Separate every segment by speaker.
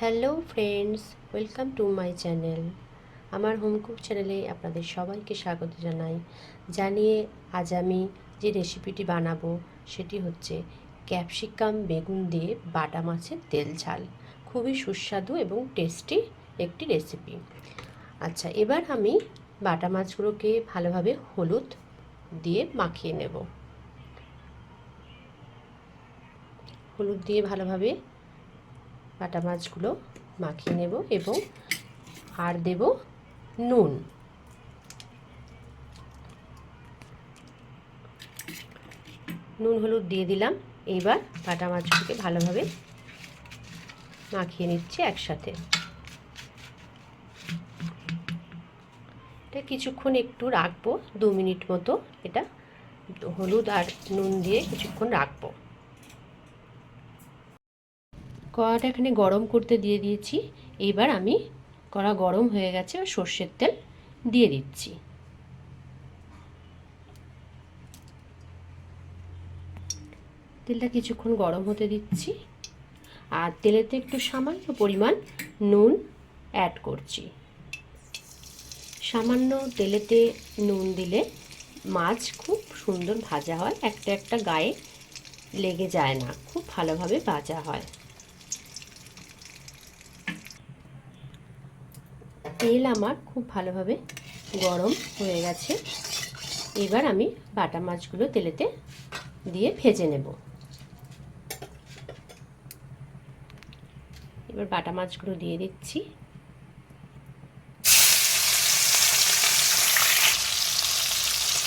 Speaker 1: Hello friends, welcome to my channel. আমার home cook চ্যানেলে আপনাদের সবাইকে স্বাগত জানাই। জানিয়ে আজ আমি যে রেসিপিটি বানাবো, সেটি হচ্ছে ক্যাপসিকাম বেগুন দিয়ে বাটা মাছের তেল ঝাল। খুবই সুস্বাদু এবং টেস্টি একটি রেসিপি। আচ্ছা এবার আমি বাটা মাছগুলোকে ভালোভাবে হলুদ দিয়ে মাখিয়ে নেব। হলুদ দিয়ে ভালোভাবে বাটা মাছগুলো মাখিয়ে নেব এবং আর দেব নুন। নুন হলুদ দিয়ে দিলাম। এইবার বাটা মাছগুলোকে ভালোভাবে মাখিয়ে নিচ্ছি একসাথে। এটা কিছুক্ষণ একটু রাখব, দু মিনিট মতো এটা হলুদ আর নুন দিয়ে কিছুক্ষণ রাখব। কড়াটা এখানে গরম করতে দিয়ে দিয়েছি। এবার আমি কড়া গরম হয়ে গেছে সর্ষের তেল দিয়ে দিচ্ছি। তেলটা কিছুক্ষণ গরম হতে দিচ্ছি। আর তেলেতে একটু সামান্য পরিমাণ নুন অ্যাড করছি। সামান্য তেলেতে নুন দিলে মাছ খুব সুন্দর ভাজা হয়। একটা একটা গায়ে লেগে যায় না, খুব ভালোভাবে ভাজা হয়। তেল আমার খুব ভালোভাবে গরম হয়ে গেছে। এবার আমি বাটা মাছগুলো তেলেতে দিয়ে ভেজে নেব। এবার বাটা মাছগুলো দিয়ে দিচ্ছি।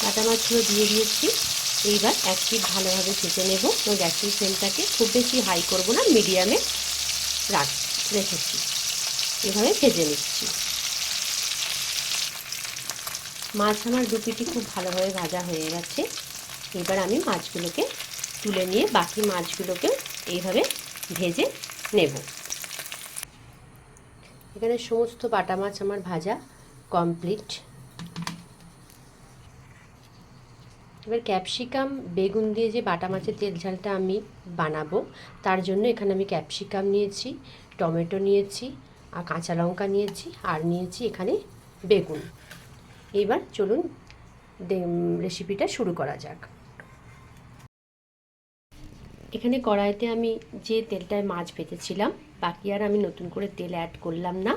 Speaker 1: বাটা মাছগুলো দিয়ে দিয়েছি। এইবার এক পিট ভালোভাবে ভেজে নেব এবং গ্যাসের ফ্লেমটাকে খুব বেশি হাই করব না, মিডিয়ামে রাখ রেখেছি। এভাবে ভেজে নিচ্ছি। মাছ আমার দুপিটি খুব ভালোভাবে ভাজা হয়ে গেছে। এবার আমি মাছগুলোকে তুলে নিয়ে বাকি মাছগুলোকে এইভাবে ভেজে নেব। এখানে সমস্ত বাটা মাছ আমার ভাজা কমপ্লিট। এবার ক্যাপসিকাম, বেগুন দিয়ে যে বাটা মাছের তেল ঝালটা আমি বানাবো, তার জন্য এখানে আমি ক্যাপসিকাম নিয়েছি, টমেটো নিয়েছি, আর কাঁচা লঙ্কা নিয়েছি, আর নিয়েছি এখানে বেগুন। এবার চলুন রেসিপিটা শুরু করা যাক। এখানে কড়াইতে আমি যে তেলটায় মাছ ভেজেছিলাম বাকি আর আমি নতুন করে তেল অ্যাড করলাম না,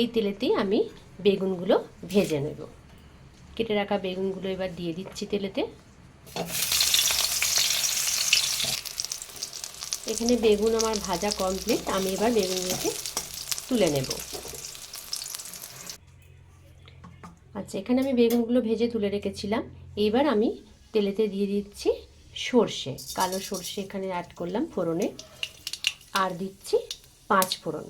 Speaker 1: এই তেলেতেই আমি বেগুনগুলো ভেজে নেব। কেটে রাখা বেগুনগুলো এবার দিয়ে দিচ্ছি তেলেতে। এখানে বেগুন আমার ভাজা কমপ্লিট আমি এবার বেগুনগুলোকে তুলে নেব। আচ্ছা এখানে আমি বেগুনগুলো ভেজে তুলে রেখেছিলাম। এইবার আমি তেলেতে দিয়ে দিচ্ছি সর্ষে, কালো সর্ষে এখানে অ্যাড করলাম ফোড়নে। আর দিচ্ছি পাঁচ ফোড়ন।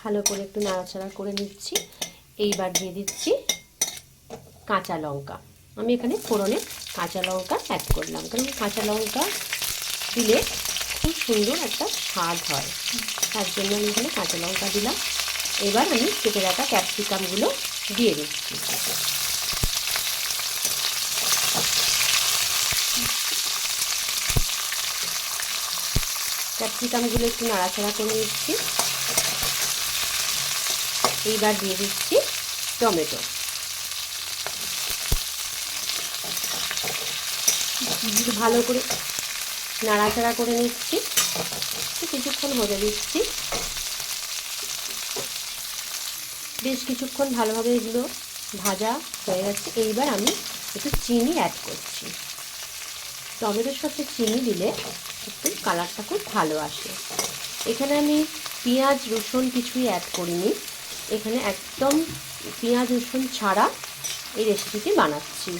Speaker 1: ভালো করে একটু নাড়াচাড়া করে নিচ্ছি। এইবার দিয়ে দিচ্ছি কাঁচা লঙ্কা। আমি এখানে ফোড়নে কাঁচা লঙ্কা অ্যাড করলাম। কারণ কাঁচা লঙ্কা দিলে খুব সুন্দর একটা স্বাদ হয়। তার জন্য আমি এখানে কাঁচা লঙ্কা দিলাম। এবার আমি কেটে রাখা ক্যাপসিকামগুলো দিয়ে দিচ্ছি। ক্যাপসিকামগুলো একটু নাড়াচাড়া করে নিচ্ছি। এইবার দিয়ে দিচ্ছি টমেটো। ভালো করে নাড়াচাড়া করে নিচ্ছি। কিছুক্ষণ হতে দিচ্ছি। বেশ কিছুক্ষণ ভালোভাবে এগুলো ভাজা হয়ে গেছে। এইবার আমি একটু চিনি অ্যাড করছি। টমেটোর সাথে চিনি দিলে একটু কালারটা খুব ভালো আসে। এখানে আমি পেঁয়াজ, রসুন কিছুই অ্যাড করিনি। এখানে একদম পেঁয়াজ, রসুন ছাড়া এই রেসিপিটি বানাচ্ছি।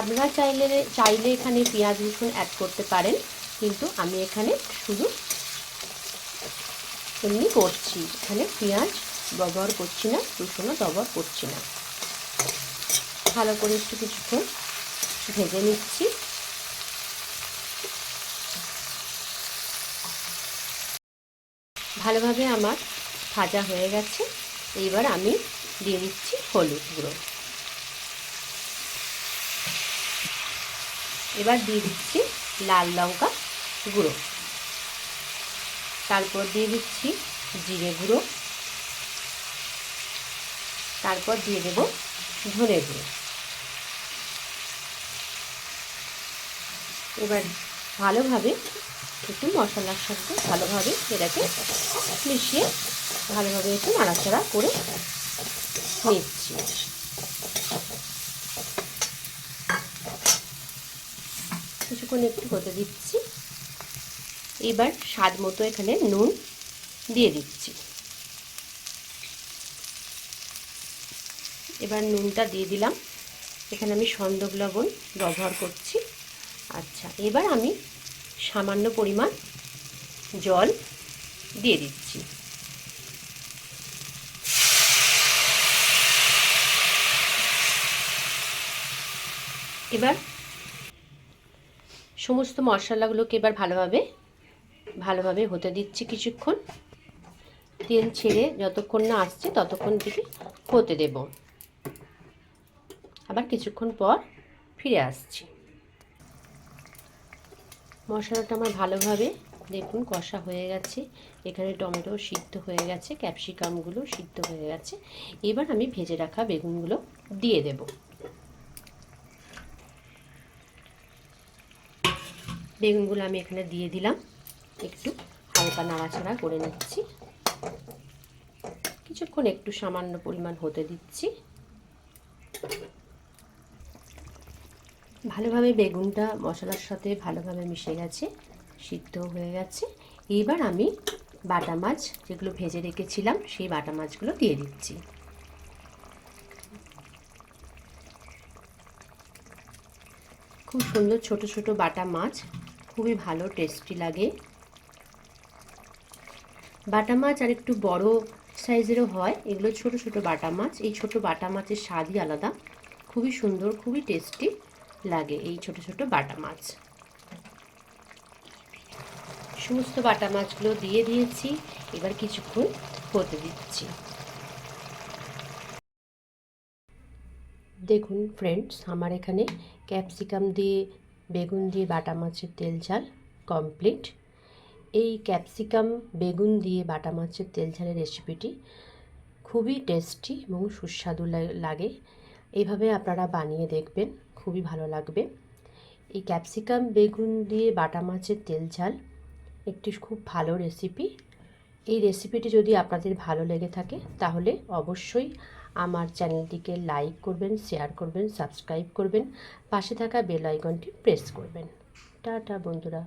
Speaker 1: আপনারা চাইলে চাইলে এখানে পেঁয়াজ, রসুন অ্যাড করতে পারেন। কিন্তু আমি এখানে শুধু এমনি করছি। এখানে পেঁয়াজ ব্যবহার করছি না, রসুনও ব্যবহার করছি না। ভালো করে একটু কিছুক্ষণ ভেজে নিচ্ছি। ভালোভাবে আমার ভাজা হয়ে গেছে। এইবার আমি দিয়ে দিচ্ছি হলুদ গুঁড়ো। এবার দিয়ে দিচ্ছি লাল লঙ্কা। গুঁড়ো। তারপর দিয়ে দিচ্ছি জিরে গুঁড়ো। তারপর দিয়ে দেব ধনে গুঁড়ো। এবার ভালোভাবে একটু মশলার সাথে ভালোভাবে এটাকে মিশিয়ে ভালোভাবে একটু নাড়াচাড়া করে নিচ্ছি। কিছুক্ষণ একটু হতে দিচ্ছি। এবার স্বাদ মতো এখানে নুন দিয়ে দিচ্ছি। এবার নুনটা দিয়ে দিলাম। এখানে আমি সন্দক লবণ ব্যবহার করছি। আচ্ছা এবার আমি সামান্য পরিমাণ জল দিয়ে দিচ্ছি। এবার সমস্ত মশলাগুলোকে এবার ভালোভাবে ভালোভাবে হতে দিচ্ছি কিছুক্ষণ। তেল ছেড়ে যতক্ষণ না আসছে ততক্ষণ থেকে হতে দেব। আবার কিছুক্ষণ পর ফিরে আসছি। মশলাটা আমার ভালোভাবে দেখুন কষা হয়ে গেছে। এখানে টমেটো সিদ্ধ হয়ে গেছে, ক্যাপসিকামগুলো সিদ্ধ হয়ে গেছে। এবার আমি ভেজে রাখা বেগুনগুলো দিয়ে দেব। বেগুনগুলো আমি এখানে দিয়ে দিলাম। একটু হালকা নাড়াচাড়া করে নিচ্ছি। কিছুক্ষণ একটু সামান্য পরিমাণ হতে দিচ্ছি। ভালোভাবে বেগুনটা মশলার সাথে ভালোভাবে মিশে গেছে সিদ্ধ হয়ে গেছে। এইবার আমি বাটা মাছ যেগুলো ভেজে রেখেছিলাম, সেই বাটা মাছগুলো দিয়ে দিচ্ছি। খুব সুন্দর ছোট ছোট বাটা মাছ, খুবই ভালো, টেস্টি লাগে। বাটা মাছ আর একটু বড় সাইজেরও হয়। এগুলো ছোট ছোট বাটা মাছ। এই ছোট বাটা মাছের স্বাদই আলাদা। খুবই সুন্দর, খুবই টেস্টি লাগে এই ছোট ছোট বাটা মাছ। সমস্ত বাটা মাছগুলো দিয়ে দিয়েছি। এবার কিছুক্ষণ হতে দিচ্ছি। দেখুন ফ্রেন্ডস আমার এখানে ক্যাপসিকাম দিয়ে, বেগুন দিয়ে বাটা মাছের তেল ঝাল কমপ্লিট এই ক্যাপসিকাম, বেগুন দিয়ে বাটা মাছের তেল ঝালের রেসিপিটি খুবই টেস্টি এবং সুস্বাদু লাগে। এইভাবে আপনারা বানিয়ে দেখবেন, খুবই ভালো লাগবে। এই ক্যাপসিকাম, বেগুন দিয়ে বাটা মাছের তেল ঝাল একটি খুব ভালো রেসিপি এই রেসিপিটি যদি আপনাদের ভালো লেগে থাকে, তাহলে অবশ্যই আমার চ্যানেলটিকে লাইক করবেন শেয়ার করবেন সাবস্ক্রাইব করবেন, পাশে থাকা বেল আইকনটি প্রেস করবেন। টাটা, বন্ধুরা।